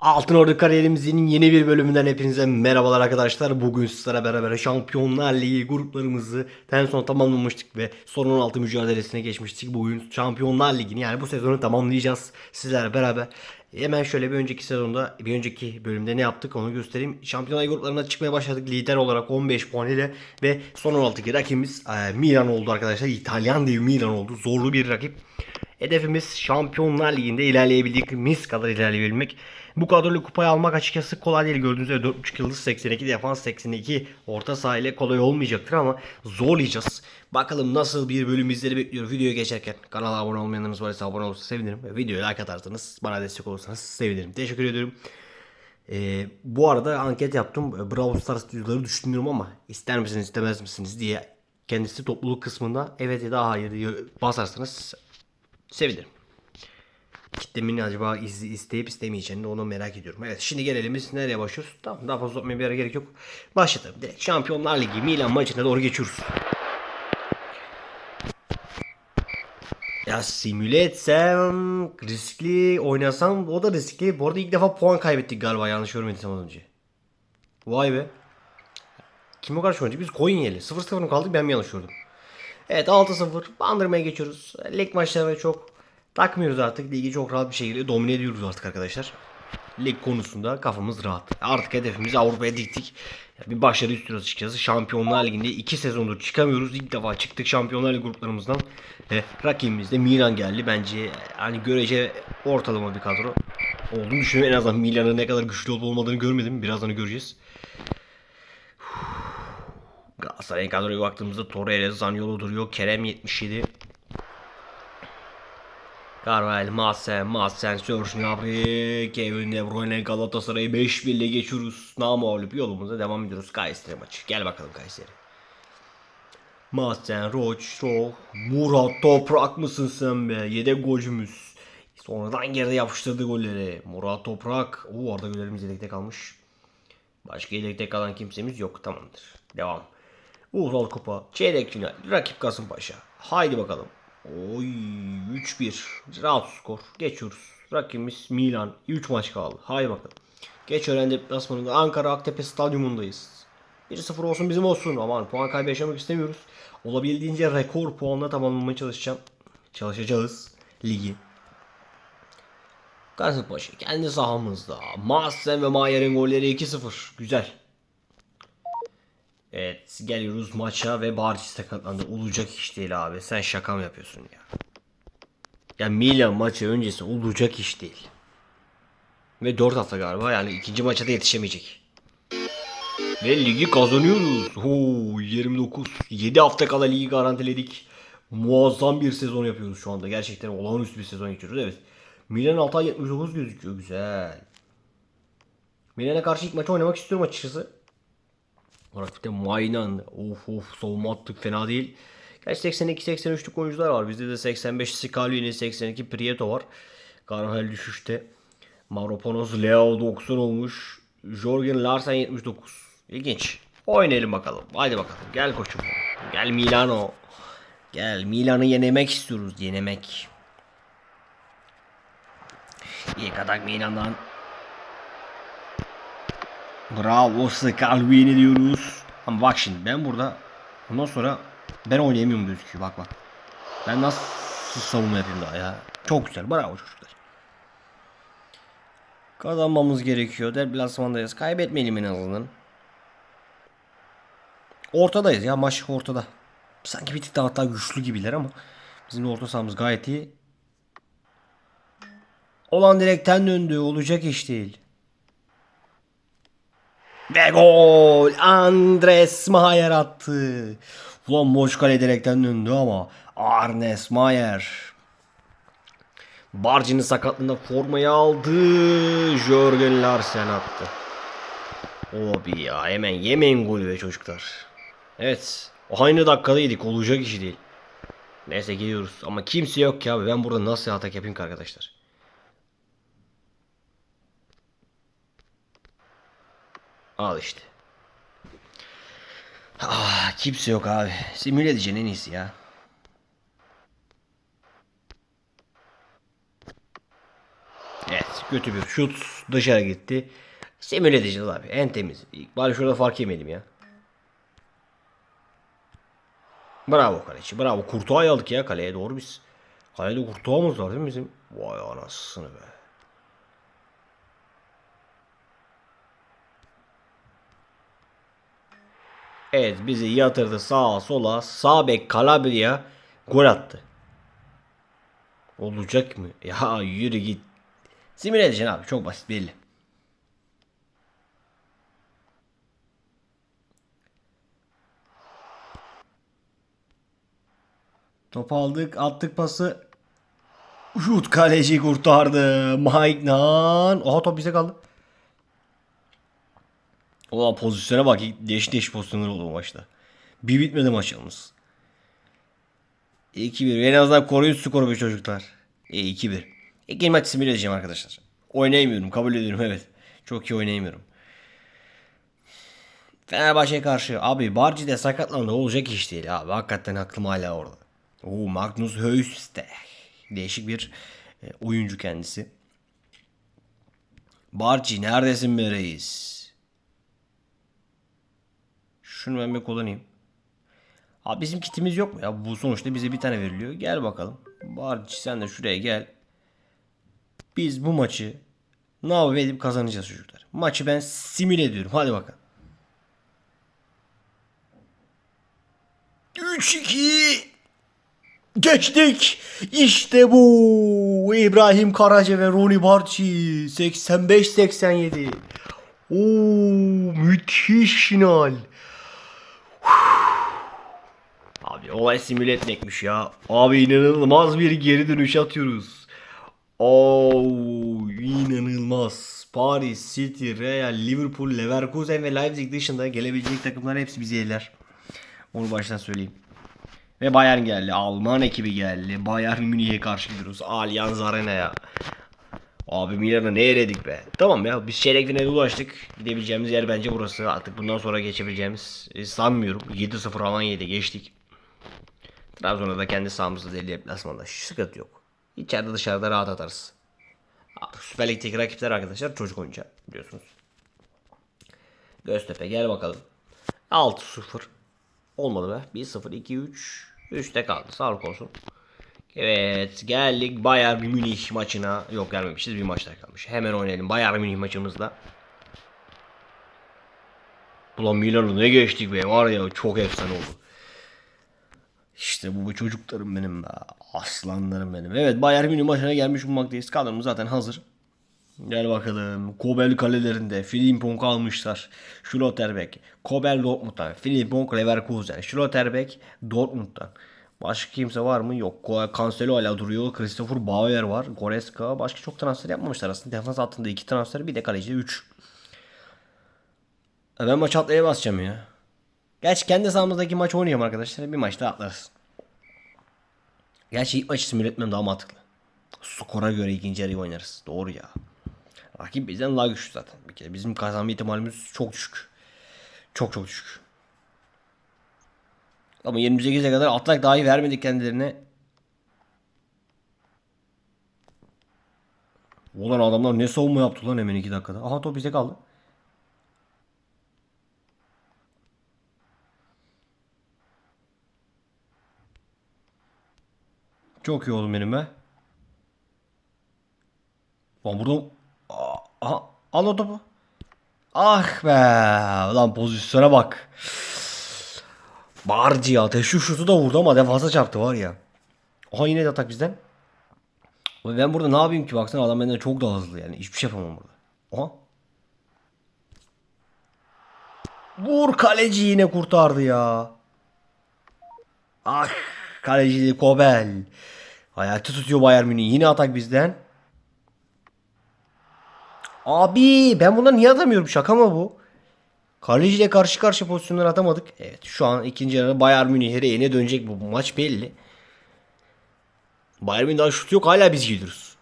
Altın Ordu kariyerimizin yeni bir bölümünden hepinize merhabalar arkadaşlar. Bugün sizlere beraber Şampiyonlar Ligi gruplarımızı en son tamamlamıştık ve son 16 mücadelesine geçmiştik. Bugün Şampiyonlar Ligi'ni yani bu sezonu tamamlayacağız sizlerle beraber. Hemen şöyle bir önceki sezonda, bir önceki bölümde ne yaptık onu göstereyim. Şampiyonlar gruplarına çıkmaya başladık lider olarak 15 puan ile ve son 16 rakibimiz e, Milan oldu arkadaşlar. İtalyan dev Milan oldu. Zorlu bir rakip. Hedefimiz Şampiyonlar Ligi'nde ilerleyebildiğimiz kadar ilerleyebilmek. Bu kadrolu kupayı almak açıkçası kolay değil. Gördüğünüz gibi 4.5 yıldız 82 defans 82 orta saha ile kolay olmayacaktır ama zorlayacağız. Bakalım nasıl bir bölüm bizleri bekliyor. Videoya geçerken kanala abone olmayanlarınız varsa abone olursa sevinirim. Ve videoya like atarsanız bana destek olursanız sevinirim. Teşekkür ediyorum. Ee, bu arada anket yaptım. Brawl Stars videoları düşünüyorum ama ister misiniz istemez misiniz diye kendisi topluluk kısmında evet ya da hayır diye basarsanız sevinirim. Kitlemin acaba iz, isteyip istemeyeceğini onu merak ediyorum. Evet şimdi gelelim biz nereye başlıyoruz? Tamam daha fazla uzatmaya bir ara gerek yok. Başlatalım. Direkt Şampiyonlar Ligi Milan maçına doğru geçiyoruz. Ya simüle etsem riskli oynasam o da riskli. Bu arada ilk defa puan kaybettik galiba yanlış görmediysem az önce. Vay be. Kime karşı oynayacak? Biz Konya'lı. 0-0 mı kaldık ben mi yanlış gördüm? Evet 6-0. Bandırmaya geçiyoruz. Lig maçlarına çok takmıyoruz artık. Ligi çok rahat bir şekilde domine ediyoruz artık arkadaşlar. Lig konusunda kafamız rahat. Artık hedefimizi Avrupa'ya diktik. Bir başarı istiyoruz açıkçası. Şampiyonlar Ligi'nde 2 sezondur çıkamıyoruz. İlk defa çıktık Şampiyonlar Ligi gruplarımızdan. E, rakibimiz de Milan geldi. Bence hani görece ortalama bir kadro. Olduğunu düşünüyorum. En azından Milan'ın ne kadar güçlü olup olmadığını görmedim. Birazdan göreceğiz. Galatasaray kadroya baktığımızda Torreira, Zaniolo duruyor. Kerem 77. Carvalho, Masen, Masen, Serge Gnabry, Kevin De Bruyne, Galatasaray'ı 5-1 ile geçiyoruz. Namağlup yolumuza devam ediyoruz. Kayseri maçı. Gel bakalım Kayseri. Masen, Roç, Roh, Murat Toprak mısın sen be? Yedek golcümüz. Sonradan geride yapıştırdı golleri. Murat Toprak. Oo orada gollerimiz yedekte kalmış. Başka yedekte kalan kimsemiz yok. Tamamdır. Devam. Ulusal Kupa. Çeyrek final. Rakip Kasımpaşa. Haydi bakalım. Oy 3-1. Rahat skor. Geçiyoruz. Rakibimiz Milan. 3 maç kaldı. Haydi bakalım. Geç öğren deplasmanında Ankara Aktepe Stadyumundayız. 1-0 olsun bizim olsun. Aman puan kaybı yaşamak istemiyoruz. Olabildiğince rekor puanla tamamlamaya çalışacağım. Çalışacağız ligi. Kasımpaşa kendi sahamızda. Mahsen ve Mayer'in golleri 2-0. Güzel. Evet geliyoruz maça ve Barcis sakatlandı. Olacak iş değil abi. Sen şaka mı yapıyorsun ya? Ya Milan maçı öncesi olacak iş değil. Ve 4 hafta galiba yani ikinci maça da yetişemeyecek. Ve ligi kazanıyoruz. Oo 29. 7 hafta kala ligi garantiledik. Muazzam bir sezon yapıyoruz şu anda. Gerçekten olağanüstü bir sezon geçiyoruz. Evet. Milan 6 ay 79 gözüküyor. Güzel. Milan'a karşı ilk maçı oynamak istiyorum açıkçası. Rakipte Maynan. Of of savunma attık fena değil. Gerçi 82-83'lük oyuncular var. Bizde de 85 Scalini, 82 Prieto var. Carvajal düşüşte. Maropanos Leo 90 olmuş. Jorgen Larsen 79. İlginç. Oynayalım bakalım. Haydi bakalım. Gel koçum. Gel Milano. Gel Milan'ı yenemek istiyoruz. Yenemek. İlk atak Milan'dan. Bravo Scalvini diyoruz. Ama bak şimdi ben burada ondan sonra ben oynayamıyorum gözüküyor bak bak. Ben nasıl savunma yapayım daha ya. Çok güzel bravo çocuklar. Kazanmamız gerekiyor. Deplasmandayız. Kaybetmeyelim en azından. Ortadayız ya maç ortada. Sanki bir tık daha hatta güçlü gibiler ama bizim orta sahamız gayet iyi. Olan direkten döndü. Olacak iş değil. Ve gol! Andres Mayer attı. Ulan Moşkale direkten döndü ama Arnes Mayer. Barcı'nın sakatlığında formayı aldı. Jörgen Larsen attı. Obi ya hemen yemeyin golü be çocuklar. Evet. Aynı dakikada yedik. Olacak işi değil. Neyse geliyoruz. Ama kimse yok ki abi. Ben burada nasıl atak yapayım ki arkadaşlar? Al işte. Ah, kimse yok abi. Simüle edeceksin en iyisi ya. Evet. Kötü bir şut dışarı gitti. Simüle edeceğiz abi. En temiz. Bari şurada fark yemeyelim ya. Bravo kaleci. Bravo. Kurtuğa'yı aldık ya kaleye doğru biz. Kalede Kurtuğa'mız var değil mi bizim? Vay anasını be. Evet bizi yatırdı sağa sola. Sağ bek Calabria gol attı. Olacak mı? Ya yürü git. Simüle edeceksin abi. Çok basit belli. Top aldık. Attık pası. Şut kaleci kurtardı. Mike Nan. Oha top bize kaldı. Ulan pozisyona bak. Değişik değişik pozisyonlar oldu bu maçta. Bir bitmedi maç yalnız. 2-1. En azından koruyun skoru be çocuklar. E, 2-1. İkinci maç simüle edeceğim arkadaşlar. Oynayamıyorum. Kabul ediyorum evet. Çok iyi oynayamıyorum. Fenerbahçe'ye karşı abi Barci de sakatlandı olacak iş değil abi. Hakikaten aklım hala orada. Oo Magnus Höste. Değişik bir e, oyuncu kendisi. Barci neredesin be reis? Şunu ben bir kullanayım. Abi bizim kitimiz yok mu ya? Bu sonuçta bize bir tane veriliyor. Gel bakalım. Barci sen de şuraya gel. Biz bu maçı ne yapıp edip kazanacağız çocuklar. Maçı ben simüle ediyorum. Hadi bakalım. 3-2 Geçtik. İşte bu. İbrahim Karaca ve Roni Barçi 85-87. Oo müthiş final. Abi olay simüle etmekmiş ya. Abi inanılmaz bir geri dönüş atıyoruz. Oo inanılmaz. Paris, City, Real, Liverpool, Leverkusen ve Leipzig dışında gelebilecek takımlar hepsi bizi yeler. Onu baştan söyleyeyim. Ve Bayern geldi. Alman ekibi geldi. Bayern Münih'e karşı gidiyoruz. Allianz Arena'ya. Abi Milan'ı ne eledik be. Tamam ya biz çeyrek finale ulaştık. Gidebileceğimiz yer bence burası. Artık bundan sonra geçebileceğimiz e, sanmıyorum. 7-0 Alanya'da geçtik. Trabzon'da da kendi sahamızda deli deplasmanda. Sıkıntı yok. İçeride dışarıda rahat atarız. Artık Süper Lig'deki rakipler arkadaşlar çocuk oyuncağı biliyorsunuz. Göztepe gel bakalım. 6-0. Olmadı be. 1-0, 2-3. 3'te kaldı. Sağlık olsun. Evet geldik Bayern Münih maçına. Yok gelmemişiz bir maçta kalmış. Hemen oynayalım Bayern Münih maçımızda. Ulan Milan'ı ne geçtik be var ya çok efsane oldu. İşte bu, bu çocuklarım benim be. Aslanlarım benim. Evet Bayern Münih maçına gelmiş bulmaktayız. Kadromuz zaten hazır. Gel bakalım. Kobel kalelerinde Frimpong almışlar. Schlotterbeck. Kobel Dortmund'dan. Frimpong Leverkusen. Schlotterbeck Dortmund'dan. Başka kimse var mı? Yok. Cancelo hala duruyor. Christopher Bauer var. Goreska. Başka çok transfer yapmamışlar aslında. Defans hattında iki transfer. Bir de kaleci 3. Ben maç atlaya basacağım ya. Gerçi kendi sahamızdaki maç oynayalım arkadaşlar. Bir maçta atlarız. Gerçi ilk maçı simüle etmem daha mantıklı. Skora göre ikinci yarıyı oynarız. Doğru ya. Rakip bizden daha güçlü zaten. Bir kere bizim kazanma ihtimalimiz çok düşük. Çok çok düşük. Ama 28'e kadar atlak dahi vermedik kendilerine. Ulan adamlar ne savunma yaptı lan hemen 2 dakikada. Aha top bize kaldı. Çok iyi oğlum benim be. Lan burada... Aha, al o topu. Ah be. Lan pozisyona bak. Barci ya. Teşvik şutu da vurdu ama defansa çarptı var ya. Aha yine de atak bizden. Ben burada ne yapayım ki baksana adam benden çok daha hızlı yani. Hiçbir şey yapamam burada. Aha. Vur kaleci yine kurtardı ya. Ah kaleci Kobel. Hayatı tutuyor Bayern Münih. Yine atak bizden. Abi ben bunları niye atamıyorum? Şaka mı bu? Kaleciyle karşı karşı pozisyonlar atamadık. Evet şu an ikinci yarıda Bayern Münih'e yine dönecek bu. maç belli. Bayern Münih daha şut yok hala biz gidiyoruz.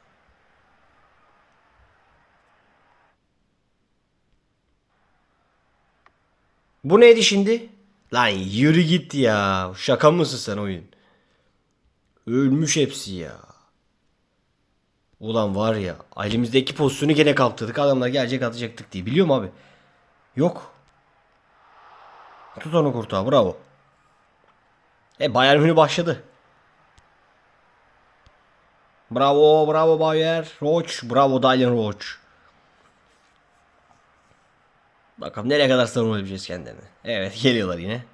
Bu neydi şimdi? Lan yürü git ya. Şaka mısın sen oyun? Ölmüş hepsi ya. Ulan var ya elimizdeki pozisyonu gene kaptırdık. Adamlar gelecek atacaktık diye. Biliyor musun abi? Yok. Tut onu kurtağı bravo. E Bayern Münih başladı. Bravo bravo Bayer. Roach. Bravo Dylan Roach. Bakalım nereye kadar savunabileceğiz kendini. Evet geliyorlar yine.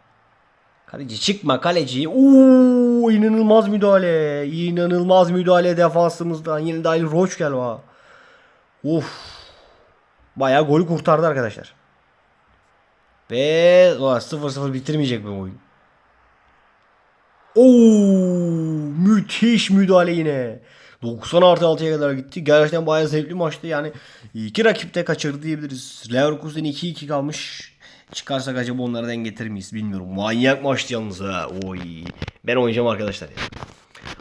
Kaleci çıkma kaleci. Uuu inanılmaz müdahale. İnanılmaz müdahale defansımızdan. Yine Dylan Roach gel va. Uf. Bayağı golü kurtardı arkadaşlar. Ve ulan 0-0 bitirmeyecek bu oyun. Oo, müthiş müdahale yine. 90 artı 6'ya kadar gitti. Gerçekten bayağı zevkli maçtı. Yani iki rakip de kaçırdı diyebiliriz. Leverkusen 2-2 kalmış. Çıkarsak acaba onları denk getirir miyiz bilmiyorum. Manyak maçtı yalnız ha. Oy. Ben oynayacağım arkadaşlar ya.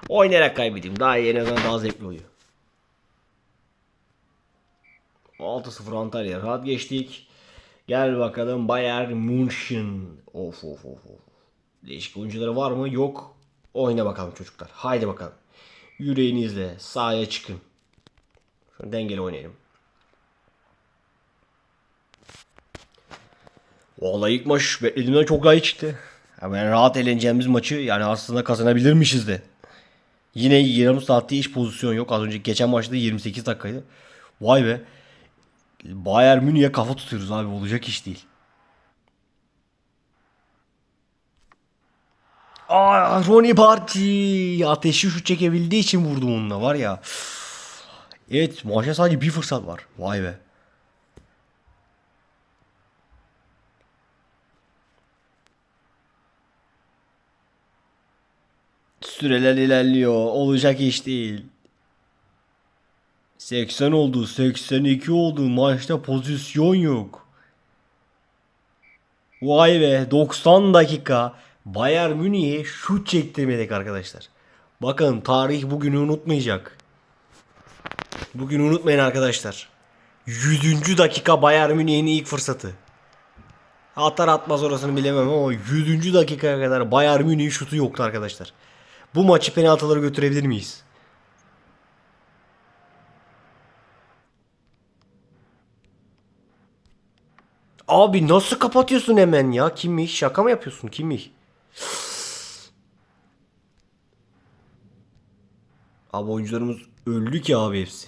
Oynayarak kaybedeyim. Daha iyi en azından daha zevkli oluyor. 6-0 Antalya. Rahat geçtik. Gel bakalım Bayern München. Of of of. Değişik oyuncuları var mı? Yok. Oyna bakalım çocuklar. Haydi bakalım. Yüreğinizle sahaya çıkın. Şöyle dengeli oynayalım. Vallahi ilk maç beklediğimden çok daha iyi çıktı. Yani rahat eğleneceğimiz maçı yani aslında kazanabilirmişiz de. Yine yarım saatte hiç pozisyon yok. Az önce geçen maçta 28 dakikaydı. Vay be. Bayern Münih'e kafa tutuyoruz abi. Olacak iş değil. Aa, Ronnie Barty ateşi şut çekebildiği için vurdum onunla var ya. Evet maçta sadece bir fırsat var. Vay be. Süreler ilerliyor. Olacak iş değil. 80 oldu, 82 oldu. Maçta pozisyon yok. Vay be 90 dakika Bayern Münih'e şut çektirmedik arkadaşlar. Bakın tarih bugünü unutmayacak. Bugün unutmayın arkadaşlar. 100. dakika Bayern Münih'in ilk fırsatı. Atar atmaz orasını bilemem ama 100. dakikaya kadar Bayern Münih'in şutu yoktu arkadaşlar. Bu maçı penaltılara götürebilir miyiz? Abi nasıl kapatıyorsun hemen ya? Kimmiş? Şaka mı yapıyorsun? Kimmiş? Abi oyuncularımız öldü ki abi hepsi.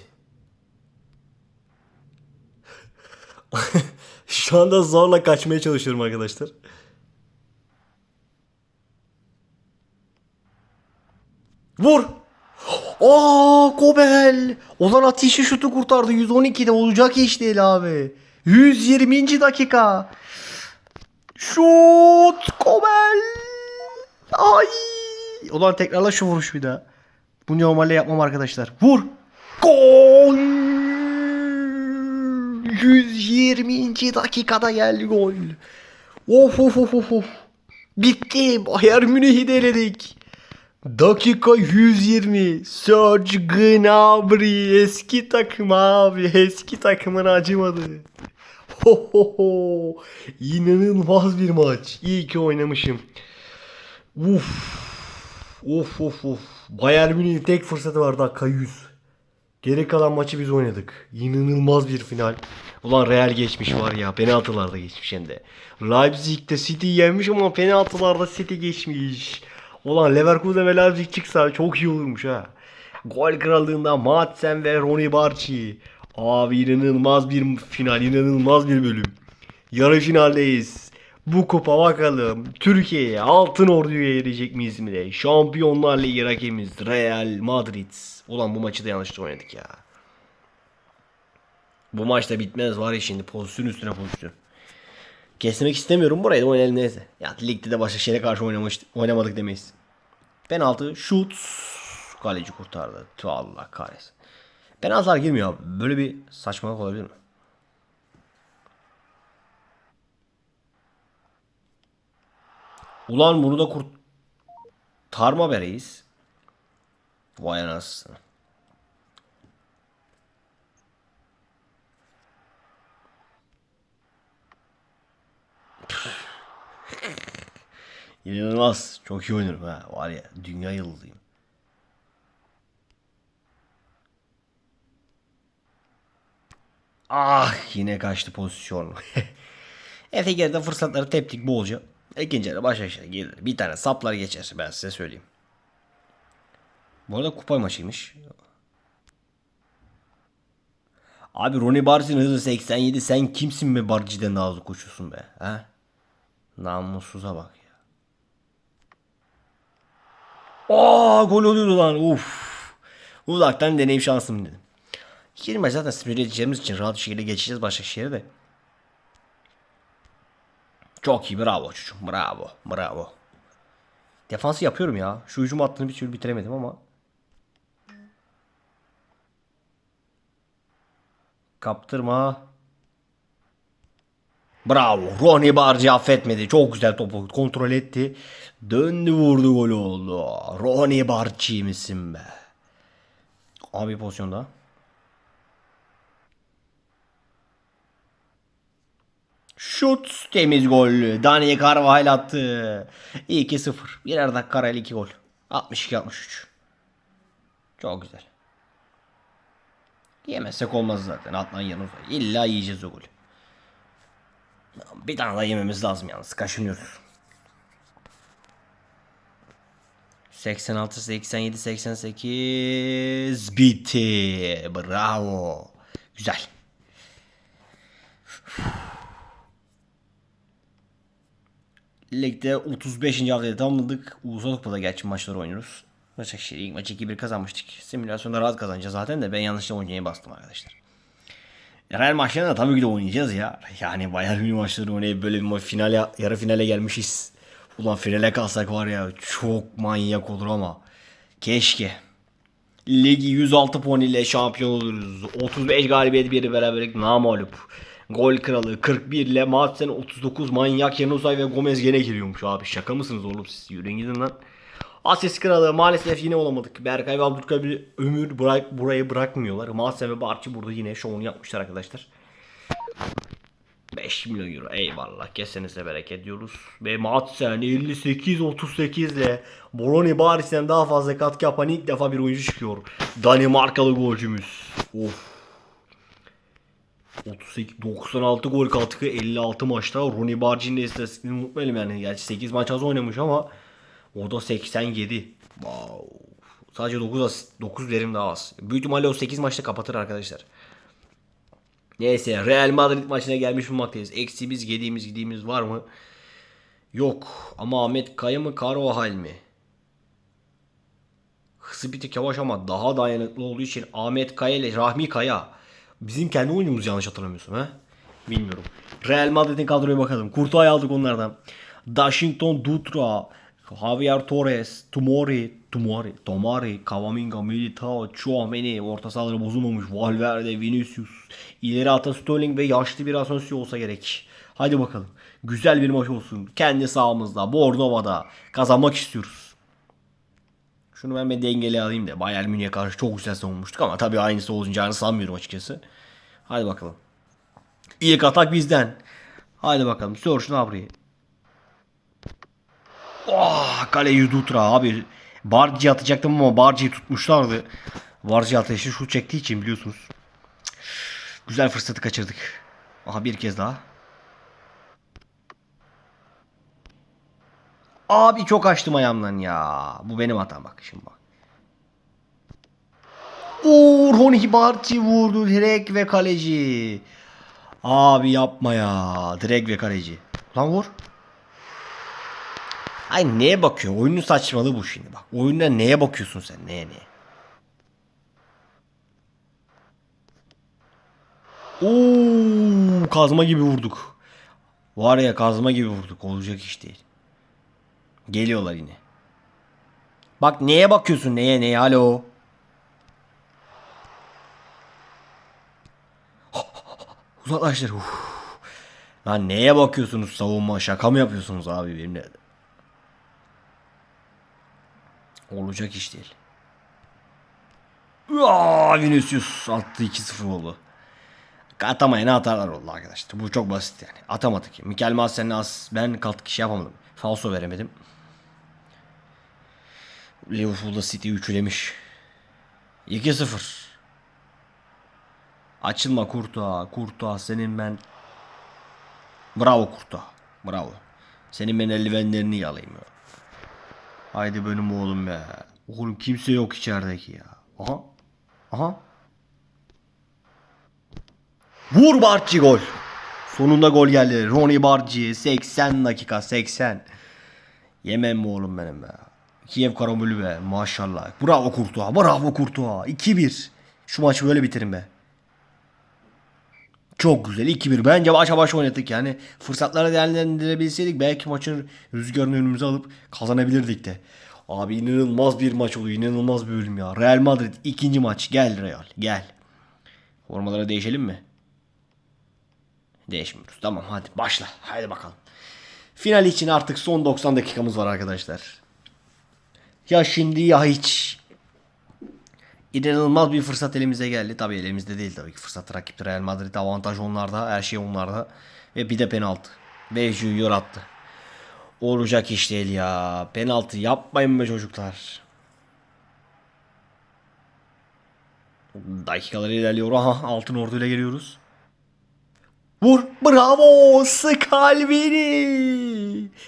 Şu anda zorla kaçmaya çalışıyorum arkadaşlar. Vur. Aa Kobel. Olan ateşi şutu kurtardı. 112'de olacak iş değil abi. 120. dakika. Şut Kobel. Ay. Ulan tekrarla şu vuruş bir daha. Bu normalde yapmam arkadaşlar. Vur. Gol. 120. dakikada geldi gol. Of of of of of. Bitti. Bayern Münih'i de eledik. Dakika 120. Serge Gnabry eski takım abi. Eski takımın acımadı. Ho. İnanılmaz bir maç. İyi ki oynamışım. Uf. Of of of. Bayern Münih'in tek fırsatı var dakika 100. Geri kalan maçı biz oynadık. İnanılmaz bir final. Ulan Real geçmiş var ya. Penaltılarda geçmiş hem de. Leipzig'te City yenmiş ama penaltılarda City geçmiş. Ulan Leverkusen ve Leipzig çıksa çok iyi olurmuş ha. Gol krallığında Madsen ve Ronnie Barchi. Abi inanılmaz bir final, inanılmaz bir bölüm. Yarı finaldeyiz. Bu kupa bakalım Türkiye'ye altın orduya erecek mi İzmir'e? Şampiyonlar Ligi rakibimiz Real Madrid. Ulan bu maçı da yanlışlıkla oynadık ya. Bu maçta bitmez var ya şimdi pozisyon üstüne pozisyon. Kesmek istemiyorum burayı da oynayalım neyse. Ya ligde de Başakşehir'e karşı oynamış, oynamadık demeyiz. Penaltı şut. Kaleci kurtardı. Tüh Allah kahretsin. Penaltılar girmiyor abi. Böyle bir saçmalık olabilir mi? Ulan bunu da kurt... Tarma be reis. Vay anasını. İnanılmaz. Çok iyi oynarım ha. Var ya dünya yıldızıyım. Ah yine kaçtı pozisyon. Efe geride fırsatları teptik bolca. İkinci yarı Başakşehir gelir. Bir tane saplar geçer ben size söyleyeyim. Bu arada kupa maçıymış. Abi Ronnie Barci'nin hızı 87. Sen kimsin be Barci'den daha hızlı koşuyorsun be? He? Namussuza bak ya. Aa gol oluyordu lan. Uf. Uzaktan deneyim şansım dedim. İkinci maç zaten simüle edeceğimiz için rahat bir şekilde geçeceğiz Başakşehir'e de. Çok iyi bravo çocuğum. Bravo. Bravo. Defansı yapıyorum ya. Şu hücum hattını bir türlü bitiremedim ama. Kaptırma. Bravo. Ronnie Barci affetmedi. Çok güzel topu kontrol etti. Döndü vurdu gol oldu. Ronnie Barci misin be? Abi pozisyonda. Şut temiz gol. Daniel Carvajal attı. 2-0. Birer dakika arayla 2 gol. 62-63. Çok güzel. Yemezsek olmaz zaten. Atlan yanımızda. İlla yiyeceğiz o golü. Bir tane daha yememiz lazım yalnız. Kaşınıyoruz. 86, 87, 88 bitti. Bravo. Güzel. Ligde 35. haftayı tamamladık. Ulusal Kupa'da gerçi maçları oynuyoruz. Başakşehir ilk maçı 2-1 kazanmıştık. Simülasyonda rahat kazanacağız zaten de ben yanlışlıkla oynayı bastım arkadaşlar. Real maçlarında da tabii ki de oynayacağız ya. Yani Bayern Münih maçları oynayıp böyle bir maç finale, yarı finale gelmişiz. Ulan finale kalsak var ya çok manyak olur ama. Keşke. Ligi 106 puan ile şampiyon oluruz. 35 galibiyet bir beraberlik namalup. Gol kralı 41 ile Madsen 39 manyak Yanusay ve Gomez gene giriyormuş abi. Şaka mısınız oğlum siz? Yürüyün gidin lan. Asist kralı maalesef yine olamadık. Berkay ve Abdülkadir ömür bırak, burayı bırakmıyorlar. Madsen ve Barçı burada yine şovunu yapmışlar arkadaşlar. 5 milyon euro. Eyvallah. Kesenize bereket diyoruz. Ve Madsen 58-38 ile Bologna Paris'ten daha fazla katkı yapan ilk defa bir oyuncu çıkıyor. Danimarkalı golcümüz. Of. 38, 96 gol katkı 56 maçta. Ronnie Barci'nin de istatistiğini unutmayalım yani. Gerçi 8 maç az oynamış ama o da 87. Wow. Sadece 9 asist, 9 verim daha az. Büyük ihtimalle o 8 maçta kapatır arkadaşlar. Neyse Real Madrid maçına gelmiş bulmaktayız. Eksiğimiz, yediğimiz, gidiğimiz var mı? Yok. Ama Ahmet Kaya mı, Carvajal mi? Hızı bir tık yavaş ama daha dayanıklı olduğu için Ahmet Kaya ile Rahmi Kaya. Bizim kendi oyuncumuz yanlış hatırlamıyorsun ha? Bilmiyorum. Real Madrid'in kadroya bakalım. Kurtuğa'yı aldık onlardan. Washington Dutra, Javier Torres, Tomori, Tomori, Tomari, Cavaminga, Militao, Chouameni, orta sahaları bozulmamış. Valverde, Vinicius, ileri atan Sterling ve yaşlı bir Asensio olsa gerek. Hadi bakalım. Güzel bir maç olsun. Kendi sahamızda, Bordova'da kazanmak istiyoruz. Şunu ben bir dengeli alayım da. Bayern Münih'e karşı çok güzel savunmuştuk ama tabii aynısı olacağını sanmıyorum açıkçası. Hadi bakalım. İlk atak bizden. Hadi bakalım. Sör Gnabry'i. Oh, kale Dutra abi. Barci atacaktım ama Barci'yi tutmuşlardı. Barci ateşi şut çektiği için biliyorsunuz. Güzel fırsatı kaçırdık. Aha bir kez daha. Abi çok açtım ayağımdan ya. Bu benim hatam bak şimdi bak. Oo, Ronnie Barci vurdu direkt ve kaleci. Abi yapma ya. Direkt ve kaleci. Lan vur. Ay neye bakıyor? Oyunun saçmalığı bu şimdi bak. Oyunda neye bakıyorsun sen? Neye neye? Oo, kazma gibi vurduk. Var ya kazma gibi vurduk. Olacak iş değil. Geliyorlar yine. Bak neye bakıyorsun? Neye neye? Alo. Uzaklaştır. Uf. Lan neye bakıyorsunuz savunma? Şaka mı yapıyorsunuz abi benimle? Olacak iş değil. Aa, Vinicius attı 2-0 oldu. Atamayana atarlar oldu arkadaşlar. Bu çok basit yani. Atamadık. Mikel Madsen'le as ben katkı şey yapamadım. Falso veremedim. Liverpool'da City üçlemiş. 2-0. Açılma Kurtuğa. Kurtuğa senin ben... Bravo Kurtuğa. Bravo. Senin ben eldivenlerini yalayayım ya. Haydi benim oğlum be. Oğlum kimse yok içerideki ya. Aha. Aha. Vur Barçı gol. Sonunda gol geldi. Ronnie Barçı 80 dakika 80. Yemem mi oğlum benim be. Kiev karambölü be maşallah. Bravo Kurtuğa. Bravo Kurtuğa. 2-1. Şu maçı böyle bitirin be. Çok güzel 2-1. Bence başa baş oynadık yani. Fırsatları değerlendirebilseydik belki maçın rüzgarını önümüze alıp kazanabilirdik de. Abi inanılmaz bir maç oluyor. inanılmaz bir bölüm ya. Real Madrid ikinci maç. Gel Real gel. Formalara değişelim mi? Değişmiyoruz. Tamam hadi başla. Haydi bakalım. Final için artık son 90 dakikamız var arkadaşlar. Ya şimdi ya hiç. İnanılmaz bir fırsat elimize geldi. Tabii elimizde değil tabii ki fırsat rakip Real Madrid avantaj onlarda. Her şey onlarda. Ve bir de penaltı. Beju'yu yorattı. Olacak iş değil ya. Penaltı yapmayın be çocuklar. Dakikalar ilerliyor. Aha altın orduyla geliyoruz. Vur. Bravo. Scalvini.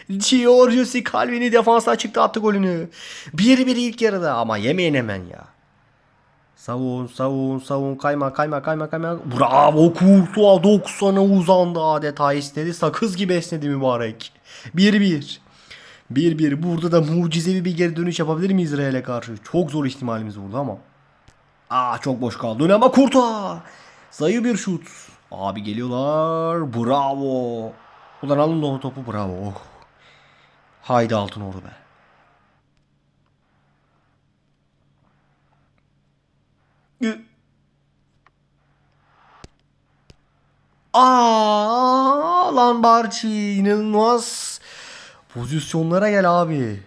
Giorgio Scalvini defansa çıktı attı golünü. 1-1 ilk yarıda ama yemeyin hemen ya. Savun savun savun kayma kayma kayma kayma. Bravo Kurtuğa 90'a uzandı adeta istedi. Sakız gibi esnedi mübarek. 1-1. 1-1. Burada da mucizevi bir geri dönüş yapabilir miyiz Real'e karşı? Çok zor ihtimalimiz burada ama. Aa çok boş kaldı. Dön ama Kurtuğa. Sayı bir şut. Abi geliyorlar. Bravo. Ulan alın o topu bravo. Oh. Haydi altın ordu be. Aa lan Barçi inanılmaz. Pozisyonlara gel abi.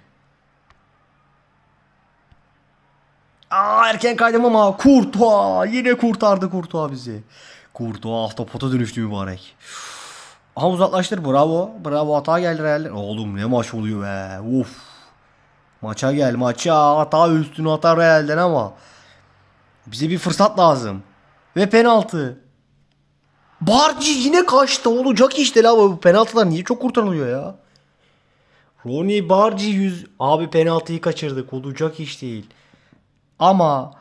Aa erken kaydım ama Kurtuğa yine kurtardı Kurtuğa bizi. Kurtuğa ahtapota dönüştü mübarek. Aha uzaklaştır bravo. Bravo hata geldi Real'den. Oğlum ne maç oluyor be. Uf. Maça gel maça. Hata üstüne hata Real'den ama. Bize bir fırsat lazım. Ve penaltı. Barci yine kaçtı. Olacak işte la bu penaltılar niye çok kurtarılıyor ya? Ronnie Barci yüz... Abi penaltıyı kaçırdık. Olacak iş değil. Ama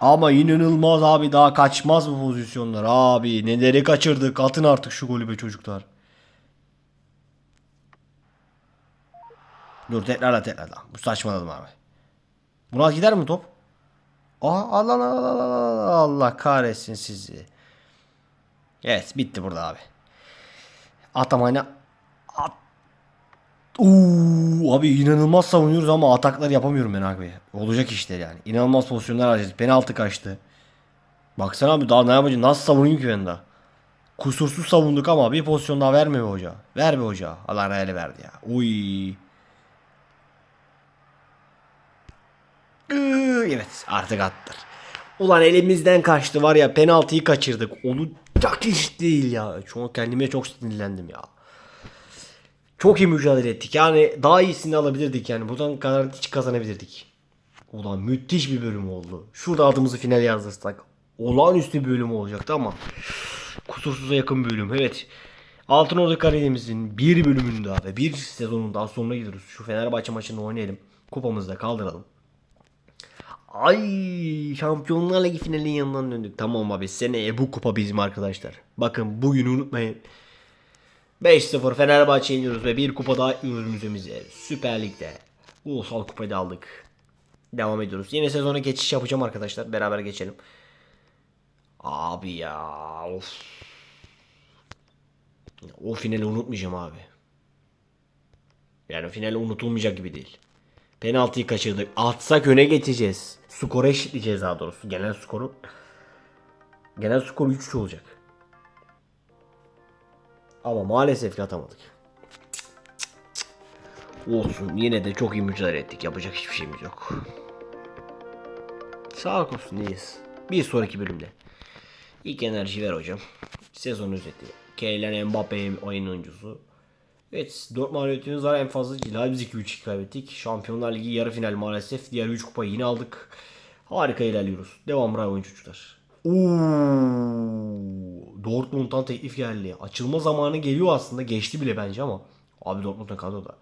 ama inanılmaz abi daha kaçmaz bu pozisyonlar abi. Neleri kaçırdık. Atın artık şu golü be çocuklar. Dur tekrarla tekrarla. Bu saçmaladım abi. Buna gider mi top? Aa Allah Allah Allah Allah Allah kahretsin sizi. Evet bitti burada abi. Atamayla at. Oo, abi inanılmaz savunuyoruz ama ataklar yapamıyorum ben abi. Olacak işte yani. İnanılmaz pozisyonlar harcadık. Penaltı kaçtı. Baksana abi daha ne yapacağım? Nasıl savunayım ki ben daha? Kusursuz savunduk ama bir pozisyon daha verme be hoca. Ver be hoca. Allah Real'e verdi ya. Uy. Evet artık attır. Ulan elimizden kaçtı var ya penaltıyı kaçırdık. Olacak iş değil ya. Çok kendime çok sinirlendim ya. Çok iyi mücadele ettik. Yani daha iyisini alabilirdik yani. Buradan hiç kazanabilirdik. Ulan müthiş bir bölüm oldu. Şurada adımızı final yazdırsak. Olağanüstü bir bölüm olacaktı ama. Kusursuza yakın bir bölüm. Evet. Altın Ordu kariyerimizin bir bölümünün daha ve bir sezonun daha sonuna gidiyoruz. Şu Fenerbahçe maçını oynayalım. Kupamızı da kaldıralım. Ay Şampiyonlar Ligi finalinin yanından döndük. Tamam abi seneye bu kupa bizim arkadaşlar. Bakın bugünü unutmayın. 5-0 Fenerbahçe iniyoruz ve bir kupa daha müzemize. Süper Lig'de. Ulusal kupayı da aldık. Devam ediyoruz. Yeni sezona geçiş yapacağım arkadaşlar. Beraber geçelim. Abi ya of. O finali unutmayacağım abi. Yani finali unutulmayacak gibi değil. Penaltıyı kaçırdık. Atsak öne geçeceğiz. Skoru eşitleyeceğiz daha doğrusu. Genel skoru genel skor 3 olacak. Ama maalesef ki atamadık. Olsun yine de çok iyi mücadele ettik. Yapacak hiçbir şeyimiz yok. Sağlık olsun iyiyiz. Bir sonraki bölümde. İlk enerji ver hocam. Sezon özeti. Kylian Mbappe oyun oyuncusu. Evet 4 mağlubiyetimiz var en fazla Leipzig 3 kaybettik. Şampiyonlar Ligi yarı final maalesef. Diğer 3 kupayı yine aldık. Harika ilerliyoruz. Devam bravo oyun çocuklar. Dortmund'dan teklif geldi. Açılma zamanı geliyor aslında. Geçti bile bence ama. Abi Dortmund'un kadroda.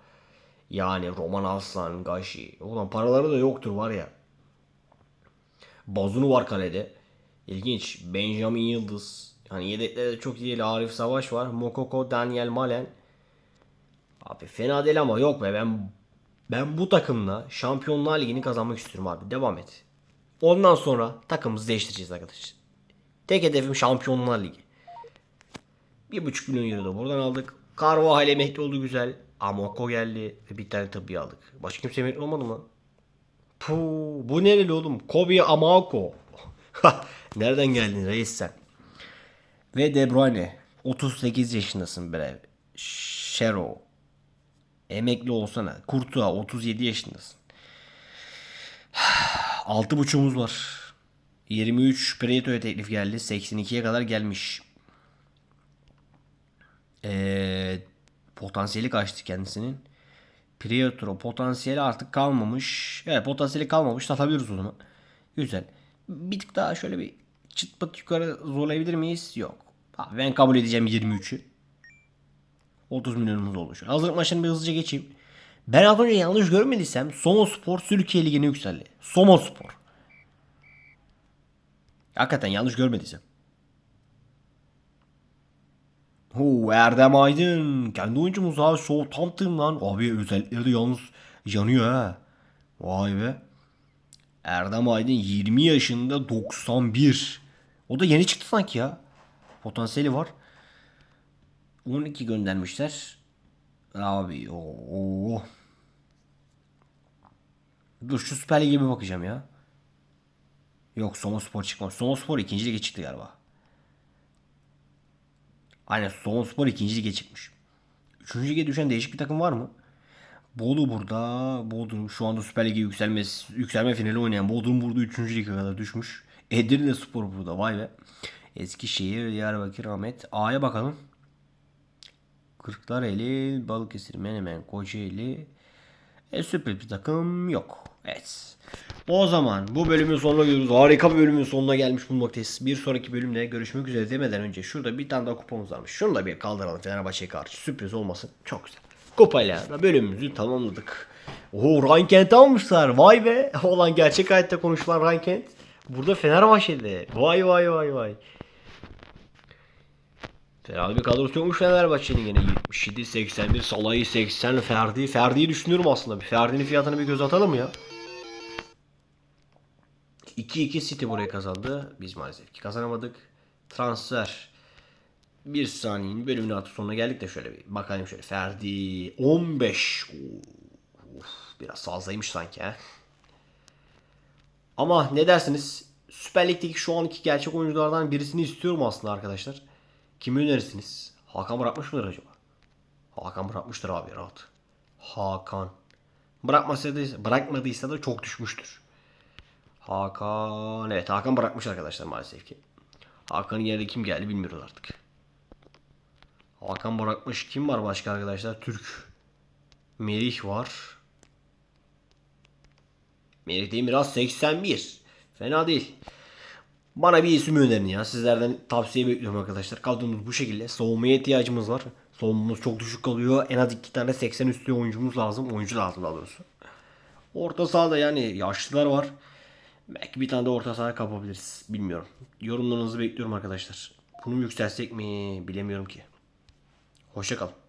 Yani Roman Aslan, Gashi. Ulan paraları da yoktur var ya. Bazunu var kalede. İlginç. Benjamin Yıldız. Yani yedekte de çok iyi. Arif Savaş var. Mokoko, Daniel Malen. Abi fena değil ama yok be ben ben bu takımla Şampiyonlar Ligi'ni kazanmak istiyorum abi. Devam et. Ondan sonra takımımızı değiştireceğiz arkadaşlar. Tek hedefim Şampiyonlar Ligi. Bir buçuk milyon euro da buradan aldık. Carvajal emekli oldu güzel. Amoko geldi ve bir tane tabii aldık. Başka kimse emekli olmadı mı? Puh, bu nereli oğlum? Kobe Amako. Nereden geldin reis sen? Ve De Bruyne. 38 yaşındasın bre. Şero. Emekli olsana. Kurtuğa 37 yaşındasın. 6.5'umuz var. 23 Preto'ya teklif geldi. 82'ye kadar gelmiş. Ee, potansiyeli kaçtı kendisinin. Pietro potansiyeli artık kalmamış. Evet potansiyeli kalmamış. Satabiliriz o zaman. Güzel. Bir tık daha şöyle bir çıt pıt yukarı zorlayabilir miyiz? Yok. Ben kabul edeceğim 23'ü. 30 milyonumuz olmuş. Hazırlık maçını bir hızlıca geçeyim. Ben az önce yanlış görmediysem Somo Spor Türkiye Ligi'ne yükseldi. Somo Spor. Hakikaten yanlış görmediysem. Hu Erdem Aydın. Kendi oyuncumuz abi Southampton'dan. Abi özellikleri de yalnız yanıyor ha. Vay be. Erdem Aydın 20 yaşında 91. O da yeni çıktı sanki ya. Potansiyeli var. 12 göndermişler. Abi o. Dur şu Süper Lig'e bir bakacağım ya. Yok Soma Spor çıkmamış. Soma Spor ikinci lige çıktı galiba. Aynen Soma Spor ikinci lige çıkmış. Üçüncü lige düşen değişik bir takım var mı? Bolu burada. Bodrum şu anda Süper Lig'e yükselme, yükselme finali oynayan Bodrum burada 3. lige kadar düşmüş. Edirne Spor burada vay be. Eskişehir, Diyarbakır, Ahmet. A'ya bakalım. Kırklareli, Balıkesir, Menemen, Kocaeli. E, sürpriz bir takım yok. Evet. O zaman bu bölümün sonuna geliyoruz. Harika bir bölümün sonuna gelmiş bulunmaktayız. Bir sonraki bölümde görüşmek üzere demeden önce şurada bir tane daha kupamız varmış. Şunu da bir kaldıralım Fenerbahçe'ye karşı. Sürpriz olmasın. Çok güzel. Kupayla da bölümümüzü tamamladık. Oo Rankent almışlar. Vay be. Olan gerçek hayatta konuşulan Rankent. Burada Fenerbahçe'de. Vay vay vay vay. Fena bir kadrosu yokmuş Fenerbahçe'nin yine 77, 81, Salah'ı 80, Ferdi. Ferdi'yi düşünüyorum aslında. Bir Ferdi'nin fiyatını bir göz atalım ya. 2-2 City buraya kazandı. Biz maalesef ki kazanamadık. Transfer. Bir saniyenin bölümün artık sonuna geldik de şöyle bir bakalım şöyle. Ferdi 15. Uf, biraz fazlaymış sanki ha. Ama ne dersiniz? Süper Lig'deki şu anki gerçek oyunculardan birisini istiyorum aslında arkadaşlar. Kimi önerirsiniz? Hakan bırakmış mıdır acaba? Hakan bırakmıştır abi rahat. Hakan. Bırakmasaydı, bırakmadıysa da çok düşmüştür. Hakan. Evet Hakan bırakmış arkadaşlar maalesef ki. Hakan'ın yerine kim geldi bilmiyoruz artık. Hakan bırakmış. Kim var başka arkadaşlar? Türk. Merih var. Merih Demiraz 81. Fena değil. Bana bir isim önerin ya. Sizlerden tavsiye bekliyorum arkadaşlar. Kadromuz bu şekilde. Savunmaya ihtiyacımız var. Savunmamız çok düşük kalıyor. En az iki tane 80 üstü oyuncumuz lazım. Oyuncu lazım daha doğrusu. Orta sahada yani yaşlılar var. Belki bir tane de orta saha kapabiliriz. Bilmiyorum. Yorumlarınızı bekliyorum arkadaşlar. Bunu mu yükselsek mi bilemiyorum ki. Hoşçakalın.